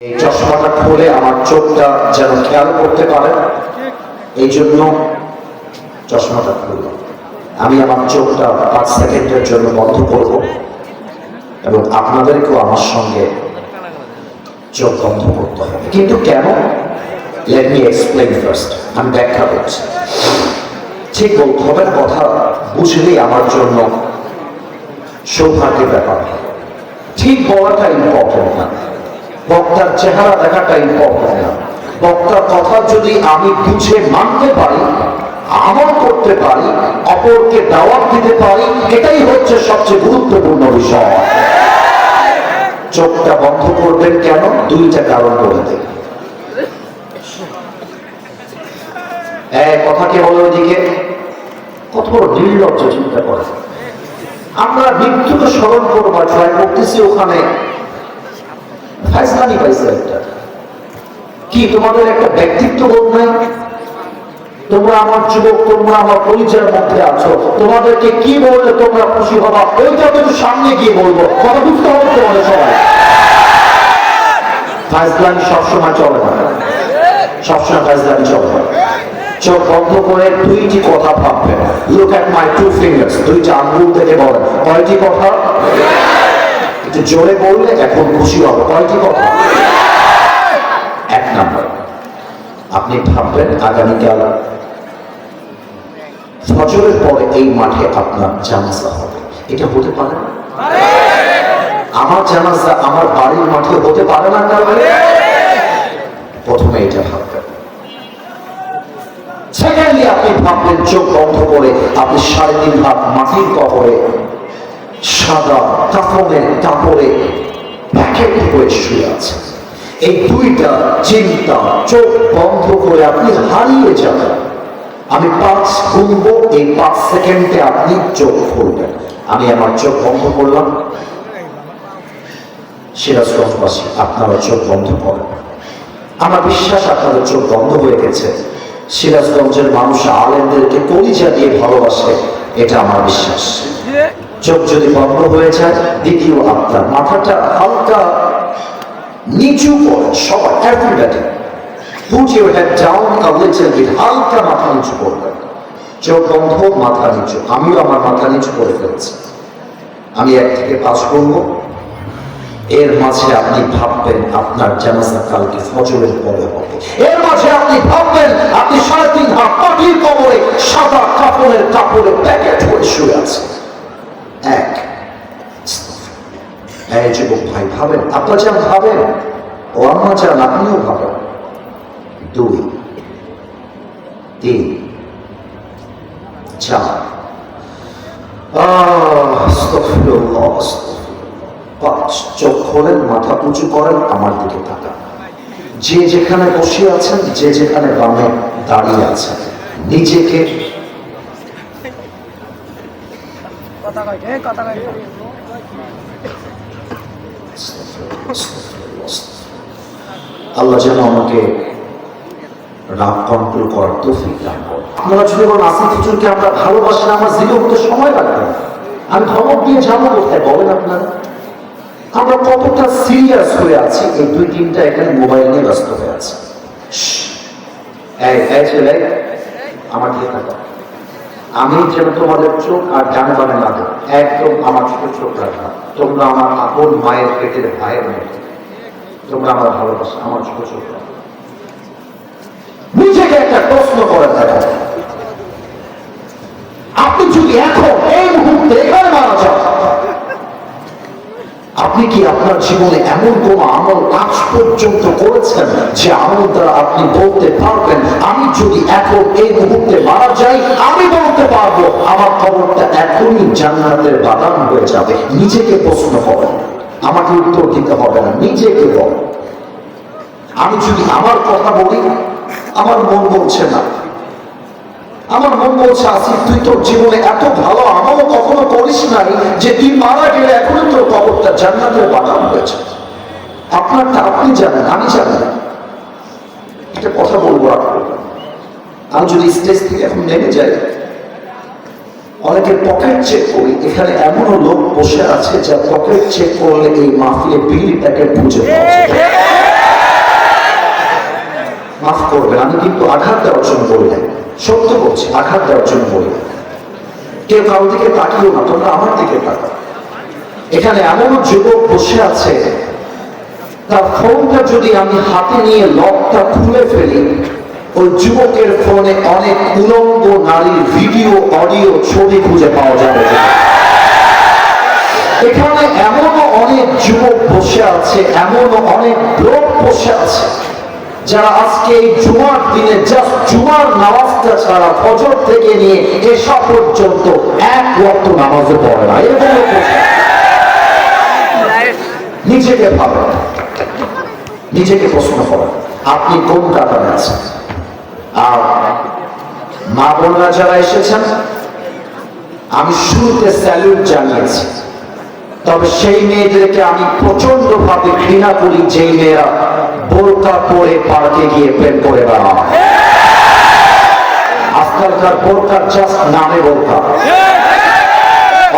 এই চশমাটা খুলে আমার চোখটা যেন খেয়াল করতে পারে। এই জন্য চশমাটা খুলব। আমি আমার চোখটা পাঁচ সেকেন্ডের জন্য বন্ধ করব এবং আপনাদেরকেও আমার সঙ্গে চোখ বন্ধ করতে হবে। কিন্তু কেন? লেট মি এক্সপ্লেন ফার্স্ট আমি ব্যাখ্যা করছি। ঠিক না, কথা বুঝলেই আমার জন্য সৌভাগ্যের ব্যাপার। ঠিক বলাটা ইম্পর্টেন্ট না। বক্তার চেহারা দেখাটা ইম্পর্টেন্ট না। বক্তার কথা যদি আমি বুঝে মানতে পারি, আমল করতে পারি, অপরকে দাওয়াত দিতে পারি, এটাই হচ্ছে সবচেয়ে গুরুত্বপূর্ণ বিষয়। চোখটা বন্ধ করবেন কেন? দুইটা কারণ বলে দেবে কথা কে বলে ওইদিকে কত বড় নির্লজ্জ চিন্তা করে। আমরা মৃত্যুকে স্মরণ করবার ট্রাই করতেছি ওখানে ফাইজলামি পাইছে একটা। কি তোমাদের একটা ব্যক্তিত্ব বোধ নাই? তোমরা আমার যুবক, তোমরা আমার পরিচয়ের মধ্যে আছো। তোমাদেরকে কি বললে তোমরা খুশি হবা, ওইটা কিন্তু সামনে গিয়ে বলব। কথা বুঝতে হবে তোমাদের সবাই। ফাইজলামি সবসময় চলে না। সবসময় ফাইজলামি চলে না। চোখ বন্ধ করে দুইটি কথা ভাববেন look at my two fingers দুইটা আঙ্গুল থেকে বলেন। কয়টি কথা? একটু জোরে বললে এখন খুশি হবে। কয়টি কথা? এক নাম্বার। আপনি ভাববেন আগামীকাল ফজরের পরে এই মাঠে আপনার জানাজা হবে। এটা হতে পারে আমার জানাজা আমার বাড়ির মাঠে হতে পারে না প্রথমে এটা ভাববেন। সেকেন্ডলি আপনি ভাবলেন চোখ বন্ধ করে আপনি সাড়ে তিন হাত মাটির কবরে সাদা কাপড়ের কাপড়ে প্যাকেট হয়ে শুয়ে আছে। এই দুইটা চিন্তা চোখ বন্ধ করে আপনি হারিয়ে যাবেন। আমি পাঁচ গুনবো, এই পাঁচ সেকেন্ডে আপনি চোখ খুলবেন। আমি আমার চোখ বন্ধ করলাম। সিরাজগঞ্জবাসী, আপনারা চোখ বন্ধ করেন। আমার বিশ্বাস, আপনাদের চোখ বন্ধ হয়ে গেছে। সিরাজগঞ্জের মানুষ আলেমদেরকে কলিজা দিয়ে ভালোবাসে, এটা আমার বিশ্বাস। চোখ যদি বন্ধ হয়ে যায়, দ্বিতীয় আপনার মাথাটা হালকা নিচু করে ইউর হেড ডাউন আ হালকা মাথা নিচু করবেন চোখ বন্ধ, মাথা নিচু। আমিও আমার মাথা নিচু করে ফেলছি। আমি এক থেকে পাঁচ করব। এর মাঝে আপনি ভাববেন আপনার জানাজা কালকে ফজরের পরে হবে। এর মাঝে আপনি ভাববেন আপনি সাড়ে তিন হাত পাটির কবরে সাদা কাপড়ের কাপড়ে প্যাকেট হয়ে শুয়ে আছে এক। হ্যাঁ যুবক ভাই ভাবেন আপনার যেন ভাবেন, ও আম্মা চান আপনিও ভাবেন। দুই। তিন। চার। পাঁচ। চোখ খোলেন, মাথা উঁচু করেন, আমার দিকে তাকান। যে যেখানে বসে আছেন, যে যেখানে বামে দাঁড়িয়ে আছেন, নিজেকে কথা কথা আল্লাহ যেন আমাকে রাগ কন্ট্রোল করার তৌফিক দান করেন। আপনারা যদি বলেন আমরা ভালোবাসি না, আমার জিরো হতে সময় লাগবে আমি ধমক দিয়ে যাব কোথায়, বলেন আপনারা। আমরা কতটা সিরিয়াস হয়ে আছি, এই দুই তিনটা এখানে মোবাইল নিয়ে ব্যস্ত হয়ে আছে। এই ছেলে, আমার দিকে থাকো আমি যেন তোমাদের চোখ আর ডানে বামে না একদম আমার ছোট চোখ রাখা তোমরা আমার আপন মায়ের পেটের ভাইয়ের মতো তোমরা আমার ভালোবাসো, আমার ছোট ছোট নিজেকে একটা প্রশ্ন করে দেখো। আপনি যদি এখন এই মুহূর্তে এখানে মারা যান, আপনি কি আপনার জীবনে এমন কোন আমল আজ পর্যন্ত করেছেন যে আমল দ্বারা আপনি বলতে পারবেন, আমি যদি এখন এই মুহূর্তে মারা যাই, আমি জান্নাতের বাদাম হয়ে যাবে। নিজেকে প্রশ্ন করেন আমাকে উত্তর দিতে হবে না। নিজেকে বলেন আমি যদি আমার কথা বলি, আমার মন বলছে না। আমার মন বলছে, আসিফ, তুই তোর জীবনে এত ভালো আমলও কখনো করিস নাই যে তুই মারা গেলে এখনই তোর কবরটা জান্নাতের বাগান হয়েছে আপনারটা আপনি জানেন, আমি জানি। একটা কথা বলব আপনার আমি যদি স্টেজ থেকে এখন নেমে যাই অনেকের পকেট চেক করি এখানে এমনও লোক বসে আছে যা পকেট চেক করলে এই মাফিয়ে বিড়ি প্যাকেট বুঝে যায়। করবেন, আমি কিন্তু আঘাত দেওয়ার জন্য বলি না সত্য বলছি, আঘাত দেওয়ার জন্য বলি না। কেউ কারও দিকে তাকিও না, তোমরা আমার দিকে তাকাও এখানে এমন যুবক বসে আছে, তার ফোনটা যদি আমি হাতে নিয়ে লকটা খুলে ফেলি ওই যুবকের ফোনে অনেক উলঙ্গ নারীর ভিডিও, অডিও ছবি খুঁজে পাওয়া যাবে। এখানে এমনও অনেক যুবক বসে আছে, এমনও অনেক লোক বসে আছে, যারা আজকে এই জুমার দিনে জাস্ট জুমার নামাজটা ছাড়া ফজর থেকে নিয়ে এসা পর্যন্ত এক ওয়াক্ত নামাজও পড়ে না। এরকম নিজেকে ভাবেন, নিজেকে প্রশ্ন করেন, আপনি কোন কাতারে আছেন? আর মা বোনরা যারা এসেছেন, আমি শুরুতে স্যালুট জানিয়েছি। তবে সেই মেয়েদেরকে আমি প্রচণ্ড ভাবে ঘৃণা করি, যেই মেয়েরা বোরকা পরে পার্কে গিয়ে প্রেম করে বেড়ায় আজকালকার বোরকার জাস্ট নামে বোরকা।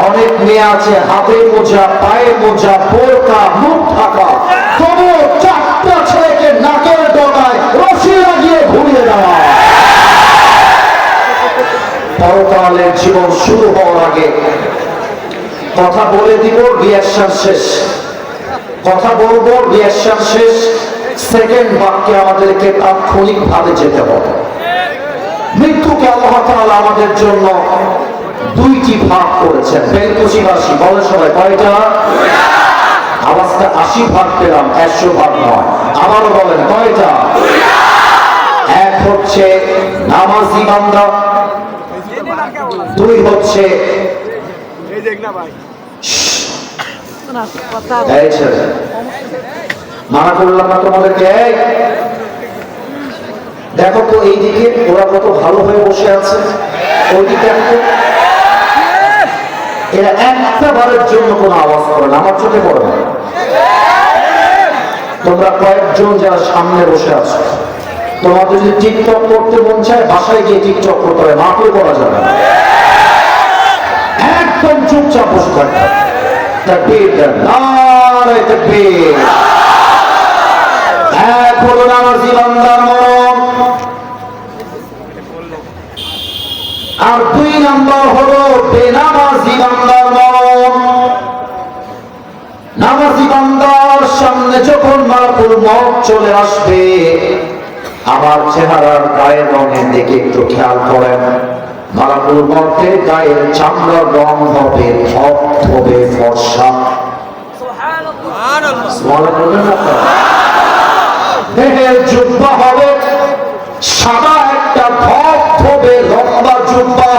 অনেক মেয়ে আছে, হাতে মোজা, পায়ে মোজা, বোরকা মুখ ঢাকা তবুও চারটা ছেলেকে নাকের ডগায় রশি লাগিয়ে ঘুরিয়ে দেওয়া পরকালের জীবন শুরু হওয়ার আগে কথা বলে দিব রিয়াকশন শেষ। কথা বলব রিয়াকশন শেষ। সেকেন্ড বাক্যে আমাদেরকে তাৎক্ষণিক ভাবে যেতে হবে। মৃত্যুকে আল্লাহ আমাদের জন্য দুইটি ভাগ করেছেন। বেলকুশিবাসী বলে সবাই, কয়টা? আওয়াজটা আশি ভাগ পেলাম, একশো ভাগ নয়। আবারও বলেন, কয়টা? এক হচ্ছে নামাজি বান্দা, দুই হচ্ছে দেখো তো এইদিকে ওরা কত ভালো হয়ে বসে আছে। এরা একটা বারের জন্য কোনো আওয়াজ করে না, আমার চোখে পড়ে তোমরা কয়েকজন যারা সামনে বসে আছো, তোমাদের যদি টিকটক করতে মন চায়, বাসায় গিয়ে টিকটক করতে হবে মাকেও করা যাবে না। একদম চুপচাপ বসে আর দুই নম্বর হলো বেনামাজি নামাজি সামনে যখন মালাকুল মত চলে আসবে, আমার চেহারার গায়ের রঙের দিকে একটু খেয়াল করেন। মালাকুল মতের গায়ের চামড়ার রং হবে জুব্বা হবে, সাদা একটা ধবধবে লম্বা জুব্বা।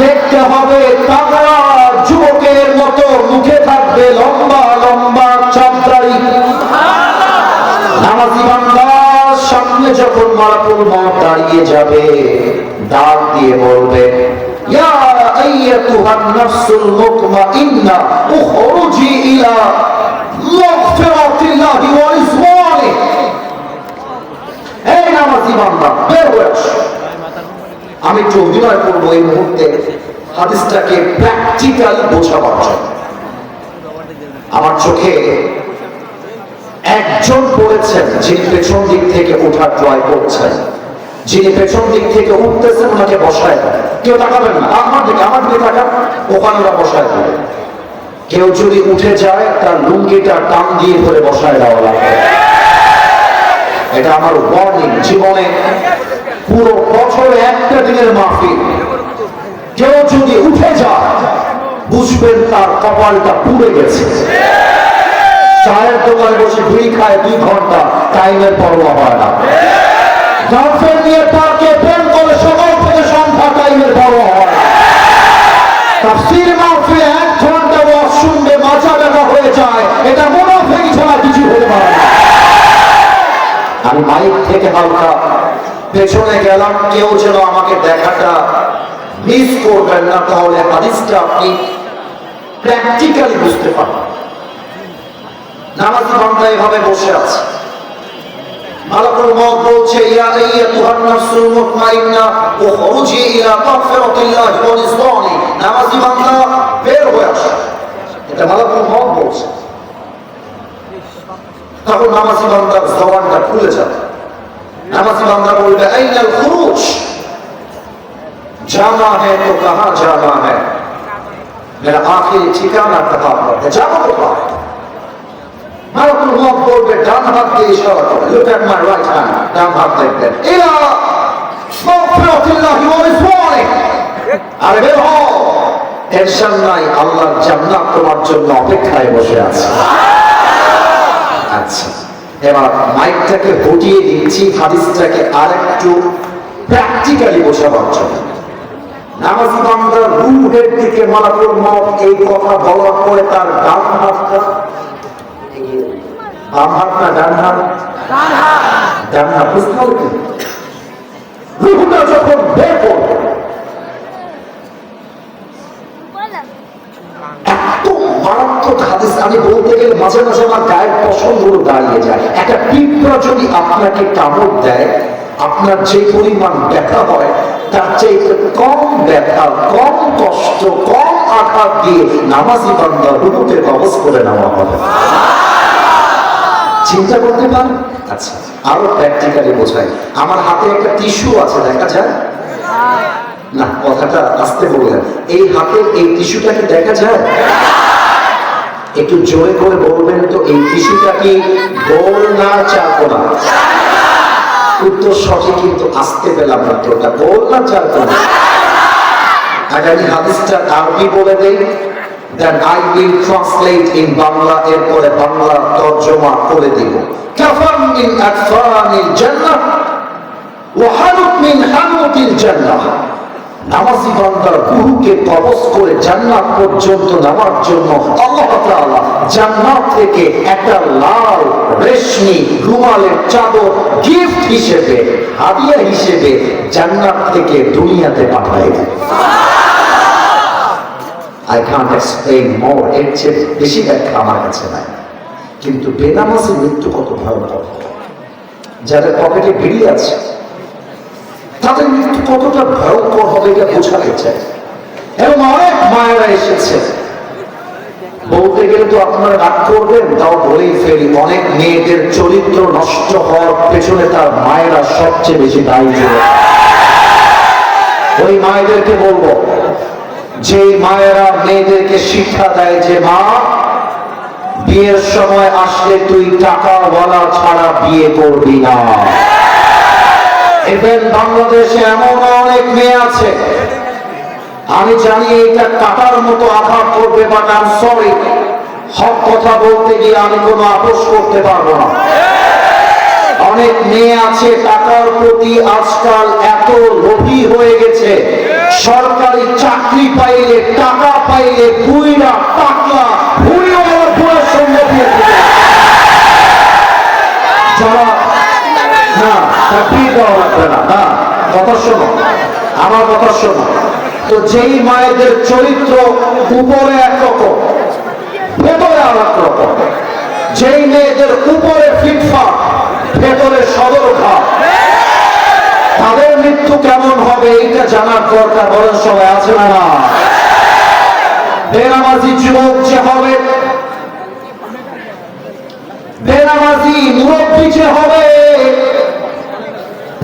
দেখতে হবে তাগড়া যুবকের মতো, মুখে থাকবে লম্বা লম্বা চামড়াই। নামাজি বান্দার সামনে যখন মালাকুল মত দাঁড়িয়ে যাবে, ডাক দিয়ে বলবে আমি একটু অভিনয় করব এই মুহূর্তে, হাদিসটাকে প্র্যাকটিক্যাল বোঝাবার জন্য। আমার চোখে একজন পড়েছেন, যিনি পেছন দিক থেকে ওঠার ট্রাই করছেন। যিনি পেছন দিক থেকে উঠতেছেন, ওনাকে বসায় দেন। কেউ তাকাবেন না, আমার দিকে আমার দিকে তাকান, ওখানে ওরা বসায় দেবে। কেউ যদি উঠে যায়, তার লুঙ্গিটা টান দিয়ে ধরে বসায় দেওয়া লাগবে। এটা আমার ওয়ার্নিং জীবনে পুরো বছরে একটা দিনের মাহফিল। কেউ যদি উঠে যায়, বুঝবেন তার কপালটা পুড়ে গেছে। চায়ের দোকানে বসে দুই খায় দুই ঘণ্টা, টাইমের পরোয়া হয় না। গার্লফ্রেন্ড নিয়ে প্রেম করে সকাল থেকে সন্ধ্যা টাইমের হয় না। তাফসীর মাহফিলে এক ঘণ্টা শুনবে মাথা ব্যথা হয়ে যায়। এটা মুনাফিক ছাড়া কিছু হতে পারে না। আমি মাইক থেকে হালকা পেছনে গেলাম, কেউ যেন আমাকে দেখাটা মিস করবেন না, তাহলে হাদিসটা আপনি প্র্যাকটিক্যালি বুঝতে পারবেন। নামাজি বান্দা এভাবে বসে আছে। মালাকুল মওত বলছে, ইয়া আইয়াতুহান নাফসুল মুতমাইন্না, উখরুজি ইলা মাগফিরাতিল্লাহ ওয়া রিজওয়ানি। নামাজি বান্দা বের হয়ে আসো। এটা মালাকুল মওত বলছে। তখন নামাজি বান্দার জবানটা খুলে যাবে। নামাজি বান্দা বলবে, আইনাল খুরুজ। जाना है तो कहाँ जाना है मेरा आखिरी ठिकाना कहा है जाना तो है মালাকুল মউত বলবে, ডান হাত আরে জান্নাত তোমার জন্য অপেক্ষায় বসে আছে। আচ্ছা এবার মাইকটাকে হটিয়ে দিচ্ছি, হাদিসটাকে আরেকটু প্র্যাকটিক্যালি বোঝাবার জন্য। নামাজি বান্দার দিকে মালাকুল মত এই কথা বলার পরে তার ডান হাতটা বাম হাত না ডান হাত? ডান হাত। বুঝতে হবে? যখন বের করবে মারাত্মক হাদিস আমি বলতে গেলে মাঝে মাঝে আমার গায়ের পছন্দগুলো দাঁড়িয়ে যায়। একটা পিঁপড়া যদি আপনাকে কামড় দেয় আপনার যে পরিমাণ ব্যথা হয় তার চাইতে কম ব্যথা কম কষ্ট কম আঘাত দিয়ে নামাজি বান্দা রুহুকে কবজ করে নেওয়া হবে চিন্তা করতে পারেন আচ্ছা আরও প্র্যাকটিক্যালি বোঝাই। আমার হাতে একটা টিস্যু আছে, দেখা যায়? না, কথাটা আসতে বললেন। এই হাতের এই টিস্যুটা কি দেখা যায়? একটু জোরে করে বলবেন তো, এই টিস্যুটা কি গোল না চারকোনা? উত্তর সঠিক, কিন্তু আসতে পেলাম না তো ওটা গোল না চারকোনা? আগামী হাদিসটা আরবি বলে দেই then I will translate in Bangla এরপরে বাংলা তর্জমা করে দিব। কাফান মিন আকফানিল জান্নাহ, ওয়া হানুত মিন হানুতিল জান্নাহ। নামাজি বান্দার গুরুকে কবজ করে জান্নাত পর্যন্ত নামার জন্য আল্লাহ তাআলা জান্নাত থেকে একটা লাল রেশমি রুমালের চাদর গিফট হিসেবে, হাদিয়া হিসেবে জান্নাত থেকে দুনিয়াতে পাঠায় দেন। আই কান্ট এক্সপ্লেইন মোর এর চেয়ে বেশি ব্যাখ্যা আমার কাছে নাই। কিন্তু বেনামাজি মৃত্যু কত ভয়ঙ্কর। যাদের পকেটে বিড়ি আছে, তাদের মৃত্যু কতটা ভয়ঙ্কর হবে এটা বোঝাতে চাই। এবং অনেক মায়েরা এসেছে। বলতে গেলে তো আপনারা রাগ করবেন, তাও বলেই ফেলি, অনেক মেয়েদের চরিত্র নষ্ট হওয়ার পেছনে তার মায়েরা সবচেয়ে বেশি দায়ী ওই মায়েদেরকে বলব যে মায়েরা মেয়েদেরকে শিক্ষা দেয় যে, মা, বিয়ের সময় আসলে তুই টাকাওয়ালা ছাড়া বিয়ে করবি না। এবার বাংলাদেশে এমন অনেক মেয়ে আছে। আমি জানি এটা কাটার মতো আঘাত করবে বাট আম সরি হক কথা বলতে গিয়ে আমি কোনো আপোষ করতে পারব না। অনেক মেয়ে আছে, টাকার প্রতি আজকাল এত লোভী হয়ে পাইলে, টাকা পাইলে বুড়িও বুড়ার সঙ্গে শোনো তো যেই মায়েদের চরিত্র উপরে একরকম, ভেতরে আর রকম যেই মেয়েদের উপরে ফিটফাট, ভেতরে সদর ঘাট তাদের মৃত্যু কেমন হবে এইটা জানার দরকার বলেন সবাই, আছে না বেনামাজি যুবক যে হবে, বেনামাজি মুরব্বী যে হবে,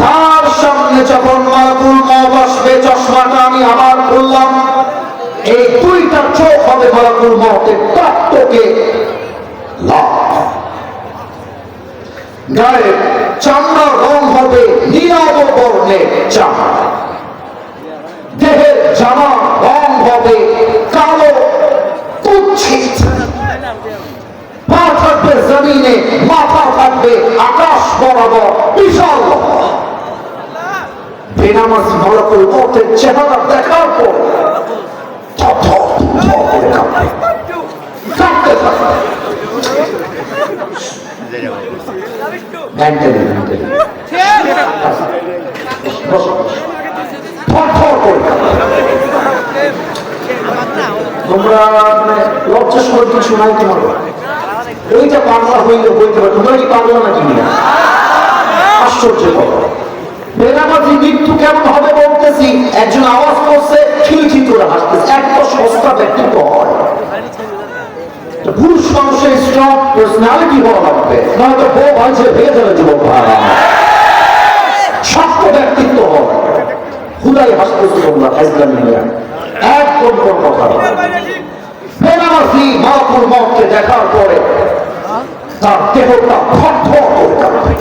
তার সামনে যখন মালকুল আসবে, চশমাটা আমি আবার বললাম এই দুইটা চোখ হবে মালকুল মতের লাল। গায়ে চামড়ার রং হবে নীলাভ বর্ণের দেহের জামা রং হবে কালো, কুচ্ছিত। পা থাকবে জমিনে, মাথা থাকবে আকাশ বরাবর বিশাল। বেনামাজি মরকুল মতের চেহারা দেখার পর করে কাঁপতে থাকবে। থর থর তোমরা মানে লজ্জা সময় কিছু নাই তোমার এইটা বাংলা মৃত্যু কেমন হবে বলতেছি? একজন আওয়াজ করছে খিলখি করে হাসতেছে। এত সস্তা ব্যক্তিত্ব হয়। পুরুষ মানুষের স্ট্রং পার্সোনালিটি হওয়া লাগবে। নয়তো বউ ভাইছে ভেঙে ফেলে যুবক ভাড়া ব্যক্তিত্ব হয় হুদাই হাসতেছে তোমরা হাইজলামি নিয়ে একদম কোন কথা বেনামাজি মাহফুল মতকে দেখার পরে তার দেহটা থরথর করে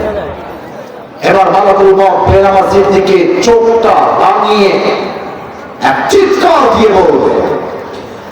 এবার মালাকুল মত বেনামাজির দিকে চোখটা বানিয়ে এক চিৎকার দিয়ে বলবে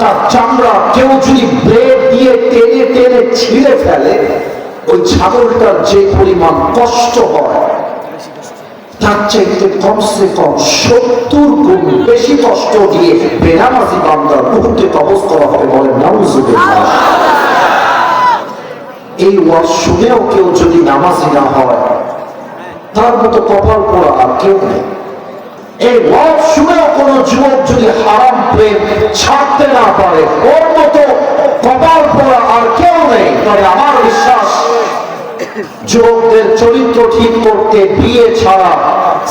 তার চামড়া কেউ যদি ব্লেড দিয়ে টেনে টেনে ছিঁড়ে ফেলে, ওই ছাগলটার যে পরিমাণ কষ্ট হয়, তার চাইতে কমসে কম সত্তর গুণ বেশি কষ্ট দিয়ে বেনামাজি বান্দার মুহূর্তে কবজ করা হবে নাউজুবিল্লাহ। এই ওয়াজ শুনেও কেউ যদি নামাজি না হয়, তার মতো কপাল পড়া আর কেউ নেই। এই ওয়াজ শুনেও কোন যুবক যদি হারাম প্রেম ছাড়তে না পারে ওর মতো কপাল আর কেউ নেই। তবে আমার বিশ্বাস, যুবকদের চরিত্র ঠিক করতে বিয়ে ছাড়া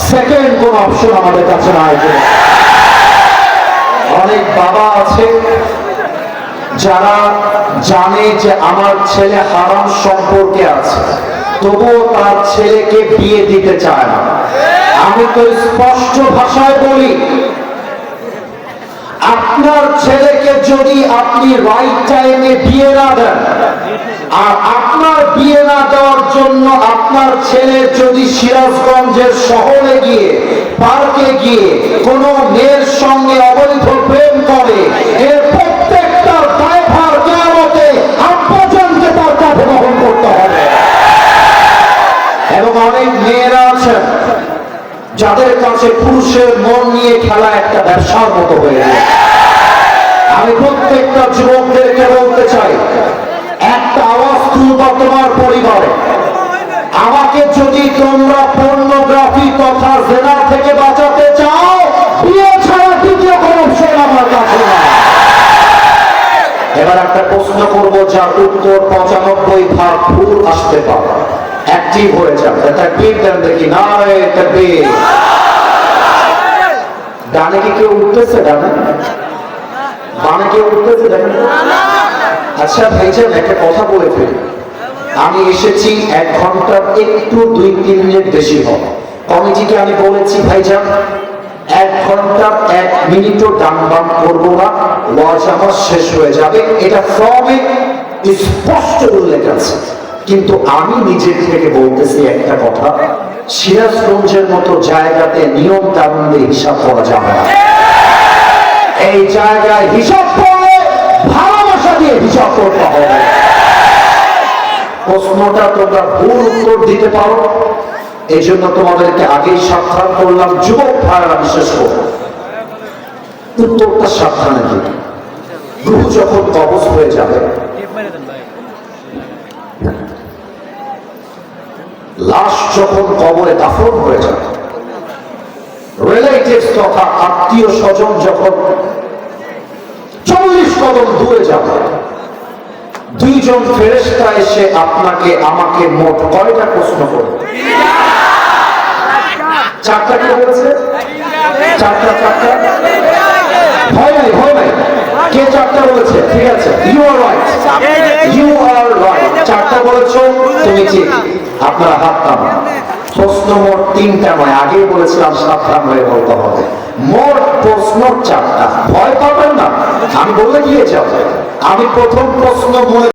সেকেন্ড কোন অপশন আমাদের কাছে নাই। অনেক বাবা আছে যারা জানে যে আমার ছেলে হারাম সম্পর্কে আছে, তবুও তার ছেলেকে বিয়ে দিতে চায় না। আমি তো স্পষ্ট ভাষায় বলি, আপনার ছেলেকে যদি আপনি রাইট টাইমে বিয়ে না দেন, আর আপনার বিয়ে না দেওয়ার জন্য আপনার ছেলে যদি সিরাজগঞ্জের শহরে গিয়ে পার্কে গিয়ে কোনো মেয়ের সঙ্গে অবৈধ প্রেম করে এর যাদের কাছে পুরুষের মন নিয়ে খেলা একটা ব্যবসার মতো হয়ে গেছে আমি প্রত্যেকটা যুবকদেরকে বলতে চাই, একটা আওয়াজ তুলবা তোমার পরিবারে। আমাকে যদি তোমরা পর্নোগ্রাফি তথা জেনা থেকে বাঁচাতে চাও, বিয়ে ছাড়া দ্বিতীয় কোন অপশন আমার কাছে এবার একটা প্রশ্ন করব, যার উত্তর পঁচানব্বই ভাগ ভুল আসতে পারে। অ্যাক্টিভ হয়ে যাবে তাকবীর দেন দেখি। না রে তাকবীর। ডানে কি কেউ উঠতেছে? ডানে? বামে কেউ উঠতেছে? দেখেন? আচ্ছা ভাইজান একটা কথা বলে ফেলি। আমি এসেছি এক ঘণ্টার একটু দুই তিন মিনিট বেশি হবে। কমিটিকে আমি বলেছি ভাইজান এক ঘণ্টা এক মিনিটও ডান বাম করব না। ওয়াজ আমার শেষ হয়ে যাবে। এটা ফর্মে স্পষ্ট উল্লেখ আছে। কিন্তু আমি নিজের থেকে বলতেছি একটা কথা, সিরাজগঞ্জের মতো জায়গাতে নিয়ম কানুন হিসাব করা যাবে না। এই জায়গায় হিসাব করলে ভালোবাসা দিয়ে হিসাব করতে হবে। প্রশ্নটা তোমরা ভুল উত্তর দিতে পারো। এই জন্য তোমাদেরকে আগেই সাবধান করলাম, যুবক ভাইরা বিশেষ করে। উত্তরটা সাবধানে দিবে রুহ যখন কবজ হয়ে যাবে লাশ যখন কবরে দাফন হয়ে যাবে রিলেটিভস তথা আত্মীয় স্বজন যখন চল্লিশ কদম দূরে যাবে, দুইজন ফেরেস্তা এসে আপনাকে, আমাকে মোট কয়টা প্রশ্ন করবে? চারটা কে বলেছে? চারটা চারটা? ভয় নাই ভয় নাই। কে চারটা ঠিক আছে। You are right you are right চারটা তুমি ঠিক। আপনারা হাত নামা প্রশ্ন মোট তিনটা নয়। আগে বলেছিলাম সাবধান হয়ে বলতে হবে। মোট প্রশ্ন চারটা। ভয় পাবেন না। আমি বলে গিয়ে যাব আমি প্রথম প্রশ্ন মনে